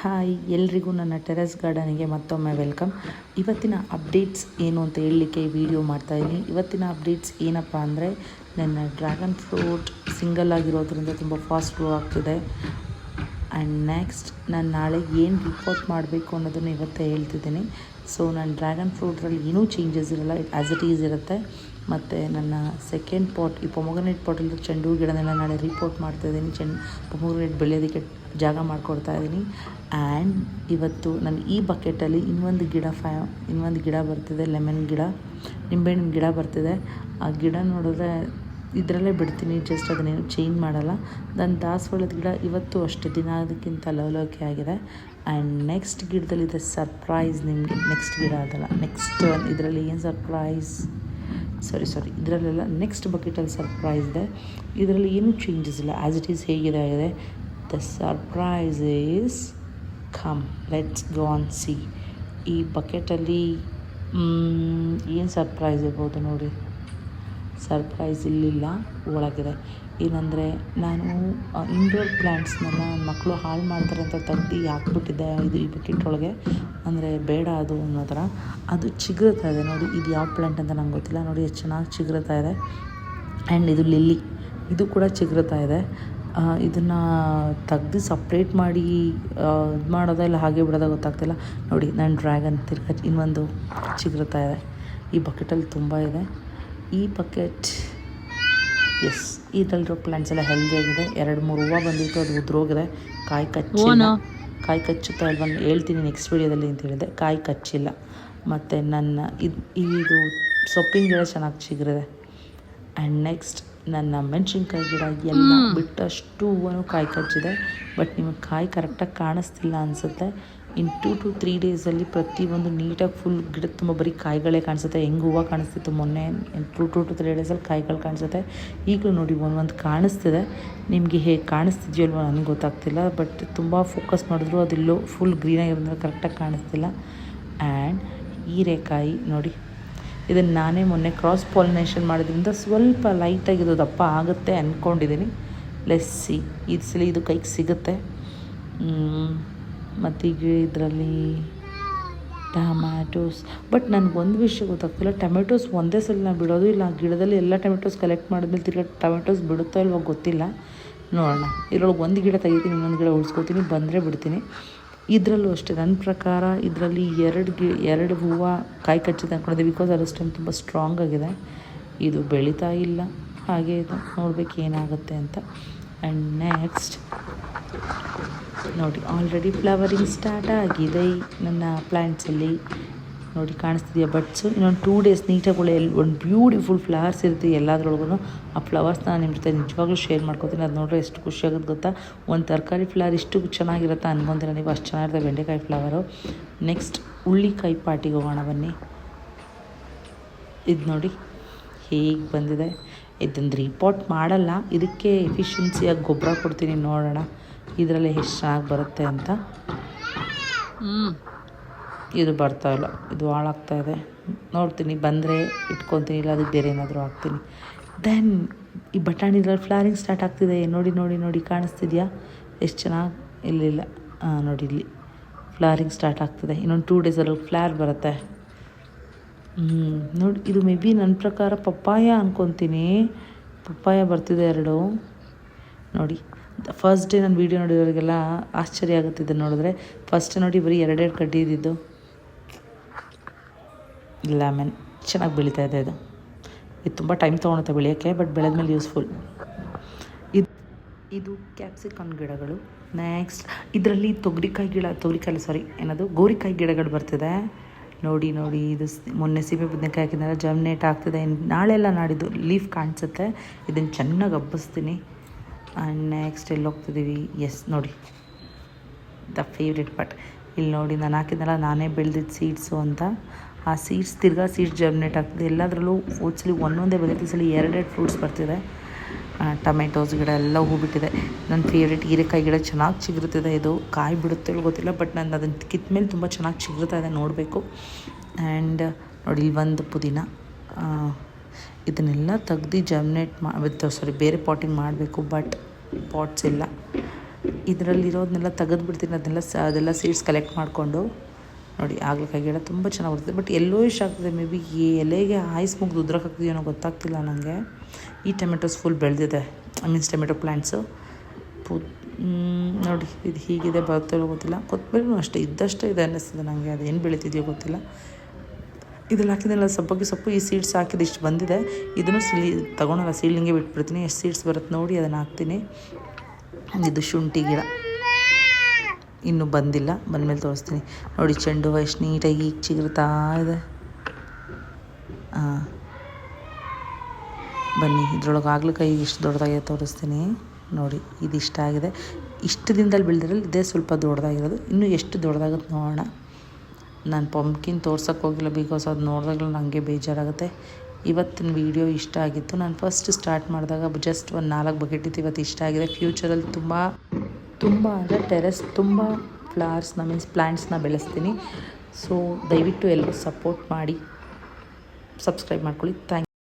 Hi, ಎಲ್ರಿಗೂ ನನ್ನ terrace ಗಾರ್ಡನಿಗೆ ಮತ್ತೊಮ್ಮೆ ವೆಲ್ಕಮ್. ಇವತ್ತಿನ ಅಪ್ಡೇಟ್ಸ್ ಏನು ಅಂತ ಹೇಳಲಿಕ್ಕೆ ವಿಡಿಯೋ ಮಾಡ್ತಾಯಿದ್ದೀನಿ ಇವತ್ತಿನ ಅಪ್ಡೇಟ್ಸ್ ಏನಪ್ಪ ಅಂದರೆ, ನನ್ನ ಡ್ರ್ಯಾಗನ್ ಫ್ರೂಟ್ ಸಿಂಗಲ್ ಆಗಿರೋದ್ರಿಂದ ತುಂಬ ಫಾಸ್ಟ್ ಗ್ರೋ ಆಗ್ತಿದೆ. ಆ್ಯಂಡ್ ನೆಕ್ಸ್ಟ್ ನಾನು ನಾಳೆ ಏನು ರಿಪೋರ್ಟ್ ಮಾಡಬೇಕು ಅನ್ನೋದನ್ನು ಇವತ್ತೇ ಹೇಳ್ತಿದ್ದೀನಿ. ಸೊ ನನ್ನ ಡ್ರ್ಯಾಗನ್ ಫ್ರೂಟ್ರಲ್ಲಿ ಏನೂ ಚೇಂಜಸ್ ಇರಲ್ಲ ಆ್ಯಸ್ ಇಟ್ ಈಸ್ ಇರುತ್ತೆ. ಮತ್ತು ನನ್ನ ಸೆಕೆಂಡ್ ಪಾಟ್ ಈ ಪೊಮೊಗ್ರನೇಟ್ ಪಾಟಲ್ಲಿ ಚೆಂಡು ಹೂ ಗಿಡನೆಲ್ಲ ನಾಳೆ ರಿಪೋರ್ಟ್ ಮಾಡ್ತಾಯಿದ್ದೀನಿ ಚೆಂಡು ಪೊಮೊಗ್ರನೇಟ್ ಬೆಳೆಯೋದಕ್ಕೆ ಜಾಗ ಮಾಡಿಕೊಡ್ತಾ ಇದ್ದೀನಿ. ಆ್ಯಂಡ್ ಇವತ್ತು ನಾನು ಈ ಬಕೆಟಲ್ಲಿ ಇನ್ನೊಂದು ಗಿಡ ಫ್ಯಾ ಇನ್ನೊಂದು ಗಿಡ ಬರ್ತಿದೆ ಲೆಮನ್ ಗಿಡ ನಿಂಬೆಹಣ್ಣಿನ ಗಿಡ ಬರ್ತಿದೆ. ಆ ಗಿಡ ನೋಡಿದ್ರೆ ಇದರಲ್ಲೇ ಬಿಡ್ತೀನಿ ಜಸ್ಟ್ ಅದನ್ನೇನು ಚೇಂಜ್ ಮಾಡಲ್ಲ. ನನ್ನ ದಾಸವಾಳದ ಗಿಡ ಇವತ್ತು ಅಷ್ಟು ದಿನ ಅದಕ್ಕಿಂತ ಲವಲೋಕೆ ಆಗಿದೆ ಆ್ಯಂಡ್ ನೆಕ್ಸ್ಟ್ ಗಿಡದಲ್ಲಿದೆ ಸರ್ಪ್ರೈಸ್ ನಿಮಗೆ ನೆಕ್ಸ್ಟ್ ಗಿಡ ಅದಲ್ಲ ನೆಕ್ಸ್ಟ್ ಇದರಲ್ಲಿ ಏನು ಸರ್ಪ್ರೈಸ್ ಸಾರಿ ಸಾರಿ ಇದರಲ್ಲೆಲ್ಲ ನೆಕ್ಸ್ಟ್ ಬಕೆಟಲ್ಲಿ ಸರ್ಪ್ರೈಸ್ ಇದೆ. ಇದರಲ್ಲಿ ಏನೂ ಚೇಂಜಸ್ ಇಲ್ಲ. ಆ್ಯಸ್ ಇಟ್ ಈಸ್ ಹೇಗಿದೆ, ಆಗಿದೆ. The surprise is come let's go on see ಈ ಬಕೆಟಲ್ಲಿ ಏನು ಸರ್ಪ್ರೈಸ್ ಇರ್ಬೋದು ನೋಡಿ. ಸರ್ಪ್ರೈಸ್ ಇಲ್ಲಿಲ್ಲ, ಒಳಗಿದೆ. ಏನಂದರೆ ನಾನು ಇಂಡೋರ್ ಪ್ಲ್ಯಾಂಟ್ಸ್ನೆಲ್ಲ ಮಕ್ಕಳು ಹಾಳು ಮಾಡ್ತಾರೆ ಅಂತ ತೆಗ್ದು ಹಾಕ್ಬಿಟ್ಟಿದ್ದೆ ಇದು ಈ ಬಕೆಟ್ ಒಳಗೆ. ಅಂದರೆ ಬೇಡ ಅದು ಅನ್ನೋ ಥರ. ಅದು ಚಿಗುರುತ್ತಾ ಇದೆ. ನೋಡಿ, ಇದು ಯಾವ ಪ್ಲ್ಯಾಂಟ್ ಅಂತ ನಂಗೆ ಗೊತ್ತಿಲ್ಲ. ನೋಡಿ ಎಷ್ಟು ಚೆನ್ನಾಗಿ ಚಿಗುರುತ್ತಾ ಇದೆ. ಆ್ಯಂಡ್ ಇದು ಲಿಲ್ಲಿ ಇದು ಕೂಡ ಚಿಗುರುತ್ತಾ ಇದೆ. ಇದನ್ನು ತೆಗ್ದು ಸಪ್ರೇಟ್ ಮಾಡಿ ಇದು ಮಾಡೋದ ಇಲ್ಲ ಹಾಗೆ ಬಿಡೋದ ಗೊತ್ತಾಗ್ತಿಲ್ಲ. ನೋಡಿ, ನಾನು ಡ್ರ್ಯಾಗನ್ ತಿರ್ಗ ಇನ್ನೊಂದು ಚಿಗುರುತ್ತಾ ಇದೆ. ಈ ಬಕೆಟಲ್ಲಿ ತುಂಬ ಇದೆ. ಈ ಬಕೆಟ್ ಎಸ್ ಇದರಲ್ಲಿರೋ ಪ್ಲಾಂಟ್ಸ್ ಎಲ್ಲ ಹೆಲ್ದಿಯಾಗಿದೆ ಎರಡು ಮೂರು ಹೂವು ಬಂದಿತ್ತು ಅದು ಉದ್ರೋಗಿದೆ. ಕಾಯಿ ಕಚ್ಚಿ ಕಾಯಿ ಕಚ್ಚುತ್ತಾ ಇಲ್ವ ಹೇಳ್ತೀನಿ ನೆಕ್ಸ್ಟ್ ವೀಡಿಯೋದಲ್ಲಿ ಅಂತ ಹೇಳಿದೆ. ಕಾಯಿ ಕಚ್ಚಿಲ್ಲ. ಮತ್ತು ನನ್ನ ಇದು ಇದು ಸೊಪ್ಪಿನ ಗಿಡ ಚೆನ್ನಾಗಿ ಚಿಗುರಿದೆ. ಆ್ಯಂಡ್ ನೆಕ್ಸ್ಟ್ ನನ್ನ ಮೆಣಸಿನ್ಕಾಯಿ ಗಿಡ ಎಲ್ಲ ಬಿಟ್ಟಷ್ಟು ಹೂವನ್ನು ಕಾಯಿ ಕಚ್ಚಿದೆ. ಬಟ್ ನಿಮಗೆ ಕಾಯಿ ಕರೆಕ್ಟಾಗಿ ಕಾಣಿಸ್ತಿಲ್ಲ ಅನಿಸುತ್ತೆ. ಇನ್ ಟು ಟು ತ್ರೀ ಡೇಸಲ್ಲಿ ಪ್ರತಿಯೊಂದು ನೀಟಾಗಿ ಫುಲ್ ಗಿಡದ ತುಂಬ ಬರೀ ಕಾಯಿಗಳೇ ಕಾಣಿಸುತ್ತೆ. ಹೆಂಗೆ ಹೂವು ಕಾಣಿಸ್ತಿತ್ತು ಮೊನ್ನೆ ಟೂ ಟು ಟು ತ್ರೀ ಡೇಸಲ್ಲಿ ಕಾಯಿಗಳು ಕಾಣಿಸುತ್ತೆ. ಈಗಲೂ ನೋಡಿ ಒಂದೊಂದು ಕಾಣಿಸ್ತಿದೆ. ನಿಮಗೆ ಹೇಗೆ ಕಾಣಿಸ್ತಿದೆಯಲ್ವ ನನಗೆ ಗೊತ್ತಾಗ್ತಿಲ್ಲ ಬಟ್ ತುಂಬ ಫೋಕಸ್ ಮಾಡಿದ್ರು. ಅದೆಲ್ಲೋ ಫುಲ್ ಗ್ರೀನಾಗಿರೋದ್ರೆ ಕರೆಕ್ಟಾಗಿ ಕಾಣಿಸ್ತಿಲ್ಲ. ಆ್ಯಂಡ್ ಹೀರೆಕಾಯಿ ನೋಡಿ. ಇದನ್ನು ನಾನೇ ಮೊನ್ನೆ ಕ್ರಾಸ್ ಪಾಲಿನೇಷನ್ ಮಾಡೋದ್ರಿಂದ ಸ್ವಲ್ಪ ಲೈಟಾಗಿರೋದು ದಪ್ಪ ಆಗುತ್ತೆ ಅಂದ್ಕೊಂಡಿದ್ದೀನಿ ಲೆಸ್ಸಿ ಇದು ಸಲ ಇದು ಕೈಗೆ ಸಿಗುತ್ತೆ. ಮತ್ತೀಗ ಇದರಲ್ಲಿ ಟಮ್ಯಾಟೋಸ್ ಬಟ್ ನನಗೆ ಒಂದು ವಿಷಯ ಗೊತ್ತಾಗ್ತಿಲ್ಲ. ಟೊಮೆಟೋಸ್ ಒಂದೇ ಸಲ ನಾನು ಬಿಡೋದು ಇಲ್ಲ. ಗಿಡದಲ್ಲಿ ಎಲ್ಲ ಟೊಮೆಟೋಸ್ ಕಲೆಕ್ಟ್ ಮಾಡಿದ್ಮೇಲೆ ತಿರ್ಗಾ ಟೊಮೆಟೋಸ್ ಬಿಡುತ್ತೋ ಇಲ್ವೋ ಗೊತ್ತಿಲ್ಲ. ನೋಡೋಣ. ಇದ್ರೊಳಗೆ ಒಂದು ಗಿಡ ತೆಗಿತೀನಿ, ಇನ್ನೊಂದು ಗಿಡ ಉಳಿಸ್ಕೊತೀನಿ, ಬಂದರೆ ಬಿಡ್ತೀನಿ. ಇದರಲ್ಲೂ ಅಷ್ಟೇ. ನನ್ನ ಪ್ರಕಾರ ಇದರಲ್ಲಿ ಎರಡು ಗಿ, ಎರಡು ಹೂವು ಕಾಯಿ ಕಚ್ಚಿದೆ ಬಿಕಾಸ್ ಅದರ ಸ್ಟೆಮ್ ತುಂಬ ಸ್ಟ್ರಾಂಗ್ ಆಗಿದೆ. ಇದು ಬೆಳೀತಾ ಇಲ್ಲ. ಹಾಗೆ ಇದು ನೋಡಬೇಕು ಏನಾಗುತ್ತೆ ಅಂತ. ಆ್ಯಂಡ್ ನೆಕ್ಸ್ಟ್ ನೋಡಿ ಆಲ್ರೆಡಿ ಫ್ಲವರಿಂಗ್ ಸ್ಟಾರ್ಟ್ ಆಗಿದೆ ನನ್ನ ಪ್ಲ್ಯಾಂಟ್ಸಲ್ಲಿ ನೋಡಿ, ಕಾಣಿಸ್ತಿದೆಯಾ ಬಟ್ಸು ಇನ್ನೊಂದು ಟೂ ಡೇಸ್ ನೀಟಾಗಿ ಒಳ್ಳೆ ಒಂದು ಬ್ಯೂಟಿಫುಲ್ ಫ್ಲವರ್ಸ್ ಇರುತ್ತೆ ಎಲ್ಲದ್ರೊಳಗೂ ಆ ನಾನು ನಿಮ್ಮ ಜೊತೆ ನಿಜವಾಗ್ಲೂ ಶೇರ್ ಮಾಡ್ಕೊತೀನಿ. ಅದು ನೋಡ್ರೆ ಎಷ್ಟು ಖುಷಿಯಾಗುತ್ತೆ ಗೊತ್ತಾ? ಒಂದು ತರಕಾರಿ ಫ್ಲವರ್ ಇಷ್ಟು ಚೆನ್ನಾಗಿರುತ್ತೆ ಅನ್ಕೊಂತೀರ ನೀವು. ಅಷ್ಟು ಚೆನ್ನಾಗಿರುತ್ತೆ ಬೆಂಡೆಕಾಯಿ ಫ್ಲವರು ನೆಕ್ಸ್ಟ್ ಹುಳ್ಳಿಕಾಯಿ ಪಾಟಿಗೆ ಹೋಗೋಣ ಬನ್ನಿ. ಇದು ನೋಡಿ, ಹೇಗೆ ಬಂದಿದೆ. ಇದೊಂದು ರಿಪೋರ್ಟ್ ಮಾಡಲ್ಲ. ಇದಕ್ಕೆ ಎಫಿಷಿಯನ್ಸಿಯಾಗಿ ಗೊಬ್ಬರ ಕೊಡ್ತೀನಿ ನೋಡೋಣ. ಇದರಲ್ಲಿ ಎಷ್ಟು ಚೆನ್ನಾಗಿ ಬರುತ್ತೆ ಅಂತ. ಇದು ಬರ್ತಾ ಇಲ್ಲ. ಇದು ಹಾಳಾಗ್ತಾ ಇದೆ. ನೋಡ್ತೀನಿ ಬಂದರೆ ಇಟ್ಕೊತೀನಿ ಇಲ್ಲ ಅದಕ್ಕೆ ಬೇರೆ ಏನಾದರೂ ಹಾಕ್ತೀನಿ. ದೆನ್ ಈ ಬಟಾಣಿದ್ರಲ್ಲಿ ಫ್ಲಾರಿಂಗ್ ಸ್ಟಾರ್ಟ್ ಆಗ್ತಿದೆ. ನೋಡಿ ನೋಡಿ ನೋಡಿ ಕಾಣಿಸ್ತಿದೆಯಾ? ಎಷ್ಟು ಚೆನ್ನಾಗಿ ಇಲ್ಲಿಲ್ಲ ಹಾಂ ನೋಡಿ ಇಲ್ಲಿ. ಫ್ಲಾರಿಂಗ್ ಸ್ಟಾರ್ಟ್ ಆಗ್ತಿದೆ. ಇನ್ನೊಂದು ಟೂ ಡೇಸಲ್ಲಿ ಫ್ಲಾರ್ ಬರುತ್ತೆ. ಹ್ಞೂ ನೋಡಿ ಇದು ಮೇ ಬಿ ನನ್ನ ಪ್ರಕಾರ ಪಪ್ಪಾಯ ಅನ್ಕೊತೀನಿ. ಪಪ್ಪಾಯ ಬರ್ತಿದೆ ಎರಡು. ನೋಡಿ ಫಸ್ಟ್ ಡೇ ನಾನು ವೀಡಿಯೋ ನೋಡಿರೋರಿಗೆಲ್ಲ ಆಶ್ಚರ್ಯ ಆಗುತ್ತೆ ಇದನ್ನು ನೋಡಿದ್ರೆ. ಫಸ್ಟ್ ನೋಡಿ ಬರೀ ಎರಡೆರಡು ಕಡ್ಡಿ ಇದ್ದಿದ್ದು. ಲೆಮನ್ ಚೆನ್ನಾಗಿ ಬೆಳೀತಾ ಇದೆ ಇದು ಇದು ತುಂಬ ಟೈಮ್ ತೊಗೊಳುತ್ತೆ ಬೆಳೆಯೋಕ್ಕೆ ಬಟ್ ಬೆಳೆದ್ಮೇಲೆ ಯೂಸ್ಫುಲ್ ಇದು ಇದು ಕ್ಯಾಪ್ಸಿಕನ್ ಗಿಡಗಳು. ನೆಕ್ಸ್ಟ್ ಇದರಲ್ಲಿ ತೊಗರಿಕಾಯಿ ಗಿಡ ತೊಗರಿಕಾಯಿ ಸಾರಿ ಏನದು? ಗೋರಿಕಾಯಿ ಗಿಡಗಳು ಬರ್ತಿದೆ. ನೋಡಿ ನೋಡಿ, ಇದು ಮೊನ್ನೆ ಸೀಮೆ ಬದನೆಕಾಯಿ ಹಾಕಿದ್ರೆ ಜಮ್ನೇಟ್ ಆಗ್ತಿದೆ. ನಾಳೆ ಎಲ್ಲ ನಾಡಿದ್ದು ಲೀಫ್ ಕಾಣಿಸುತ್ತೆ. ಇದನ್ನು ಚೆನ್ನಾಗಿ ಹಬ್ಬಿಸ್ತೀನಿ. ಆ್ಯಂಡ್ ನೆಕ್ಸ್ಟ್ ಎಲ್ಲಿ ಹೋಗ್ತಿದ್ದೀವಿ? ಎಸ್ ನೋಡಿ. ದ ಫೇವ್ರೆಟ್ ಪಾರ್ಟ್ ಇಲ್ಲಿ ನೋಡಿ, ನಾನು ಹಾಕಿದ್ನಲ್ಲ, ನಾನೇ ಬೆಳೆದಿದ್ದ ಸೀಡ್ಸು ಅಂತ. ಆ ಸೀಡ್ಸ್ ತಿರ್ಗಾ ಸೀಡ್ಸ್ ಜರ್ಮಿನೇಟ್ ಆಗ್ತದೆ. ಎಲ್ಲದರಲ್ಲೂ ಓದ್ಸಲಿ ಒಂದೊಂದೇ ಬಂದಿತ್ತು ಸಲ ಎರಡೆರಡು ಫ್ರೂಟ್ಸ್ ಬರ್ತಿದೆ. ಟೊಮೆಟೋಸ್ ಗಿಡ ಎಲ್ಲ ಹೂ ಬಿಟ್ಟಿದೆ ನನ್ನ ಫೇವ್ರೇಟ್ ಹೀರೆಕಾಯಿ ಗಿಡ ಚೆನ್ನಾಗಿ ಚಿಗುರುತ್ತಿದೆ ಇದು. ಕಾಯಿ ಬಿಡುತ್ತೆ ಗೊತ್ತಿಲ್ಲ ಬಟ್ ನಾನು ಅದನ್ನು ಕಿತ್ತ ಮೇಲೆ ತುಂಬ ಚೆನ್ನಾಗಿ ಚಿಗುರುತ್ತಾ ಇದೆ ನೋಡಬೇಕು. ಆ್ಯಂಡ್ ನೋಡಿ, ಇಲ್ಲಿ ಒಂದು ಪುದೀನ. ಇದನ್ನೆಲ್ಲ ತೆಗ್ದು ಜರ್ಮಿನೇಟ್ ವಿತ್ ಸಾರಿ ಬೇರೆ ಪಾಟಿಂಗ್ ಮಾಡಬೇಕು ಬಟ್ ಪಾಟ್ಸ್ ಇಲ್ಲ. ಇದರಲ್ಲಿರೋದನ್ನೆಲ್ಲ ತೆಗೆದುಬಿಡ್ತೀನಿ ಅದನ್ನೆಲ್ಲ ಸ, ಅದೆಲ್ಲ ಸೀಡ್ಸ್ ಕಲೆಕ್ಟ್ ಮಾಡಿಕೊಂಡು. ನೋಡಿ ಆಗ್ಲಕಾಯಿ ಗಿಡ ತುಂಬ ಚೆನ್ನಾಗಿ ಬರ್ತದೆ ಬಟ್ ಎಲ್ಲೋ ಇಷ್ಟ ಆಗ್ತದೆ ಮೇ ಬಿ ಈ ಎಲೆಗೆ ಆಯ್ಸ್ ಮುಗ್ದು ಉದ್ರಕ್ಕಾಗ್ತಿದೆಯೋ ಗೊತ್ತಾಗ್ತಿಲ್ಲ ನನಗೆ ಈ ಟೊಮೆಟೊಸ್ ಫುಲ್ ಬೆಳೆದಿದೆ ಐ ಮೀನ್ಸ್ ಟೊಮೆಟೊ ಪ್ಲ್ಯಾಂಟ್ಸು ಪೂ ನೋಡಿ, ಇದು ಹೀಗಿದೆ ಬರ್ತಲ್ಲೋ ಗೊತ್ತಿಲ್ಲ. ಕೊತ್ತಂಬರಿನೂ ಅಷ್ಟೇ, ಇದ್ದಷ್ಟೇ ಇದೆ ಅನ್ನಿಸ್ತದೆ ನನಗೆ ಅದೇನು ಬೆಳೀತಿದೆಯೋ ಗೊತ್ತಿಲ್ಲ. ಇದ್ರಲ್ಲಿ ಹಾಕಿದ್ನಲ್ಲ, ಸಬ್ಬಕ್ಕಿ ಸೊಪ್ಪು, ಈ ಸೀಡ್ಸ್ ಹಾಕಿದ್ದು ಇಷ್ಟು ಬಂದಿದೆ. ಇದನ್ನು ಸಿಲಿ ತೊಗೊಳಲ್ಲ ಸೀಲಿಂಗೆ ಬಿಟ್ಬಿಡ್ತೀನಿ. ಎಷ್ಟು ಸೀಡ್ಸ್ ಬರುತ್ತೆ ನೋಡಿ ಅದನ್ನು ಹಾಕ್ತೀನಿ. ಇದು ಶುಂಠಿ ಗಿಡ. ಇನ್ನೂ ಬಂದಿಲ್ಲ, ಬಂದಮೇಲೆ ತೋರಿಸ್ತೀನಿ. ನೋಡಿ, ಚೆಂಡು ಎಷ್ಟು ನೀಟಾಗಿ ಈಗ ಚಿಗುರ್ತಾ ಇದೆ. ಹಾಂ ಬನ್ನಿ, ಇದ್ರೊಳಗೆ ಕೈ ಇಷ್ಟು ದೊಡ್ಡದಾಗಿದೆ ತೋರಿಸ್ತೀನಿ. ನೋಡಿ ಇದು ಇಷ್ಟ ಆಗಿದೆ. ಇಷ್ಟು ದಿನದಲ್ಲಿ ಬೆಳೆದಿರಲ್ಲ ಇದೇ ಸ್ವಲ್ಪ ದೊಡ್ಡದಾಗಿರೋದು. ಇನ್ನೂ ಎಷ್ಟು ದೊಡ್ಡದಾಗುತ್ತೆ ನೋಡೋಣ. ನಾನು ಪಂಪ್ಕಿನ್ ತೋರ್ಸೋಕ್ಕೆ ಹೋಗಿಲ್ಲ ಬಿಕಾಸ್ ಅದು ನೋಡಿದಾಗಲೂ ನನಗೆ ಬೇಜಾರಾಗುತ್ತೆ. ಇವತ್ತಿನ ವೀಡಿಯೋ ಇಷ್ಟ ಆಗಿತ್ತು. ನಾನು ಫಸ್ಟ್ ಸ್ಟಾರ್ಟ್ ಮಾಡಿದಾಗ ಜಸ್ಟ್ ಒಂದು ನಾಲ್ಕು ಬಕೆಟ್ ಇವತ್ತು ಇಷ್ಟ ಆಗಿದೆ. ಫ್ಯೂಚರಲ್ಲಿ ತುಂಬ ತುಂಬ ಅಂದರೆ ಟೆರೆಸ್ ತುಂಬ ಫ್ಲವರ್ಸ್ನ ಮೀನ್ಸ್ ಪ್ಲ್ಯಾಂಟ್ಸ್ನ ಬೆಳೆಸ್ತೀನಿ. ಸೊ ದಯವಿಟ್ಟು ಎಲ್ಲರೂ ಸಪೋರ್ಟ್ ಮಾಡಿ ಸಬ್ಸ್ಕ್ರೈಬ್ ಮಾಡ್ಕೊಳ್ಳಿ. ಥ್ಯಾಂಕ್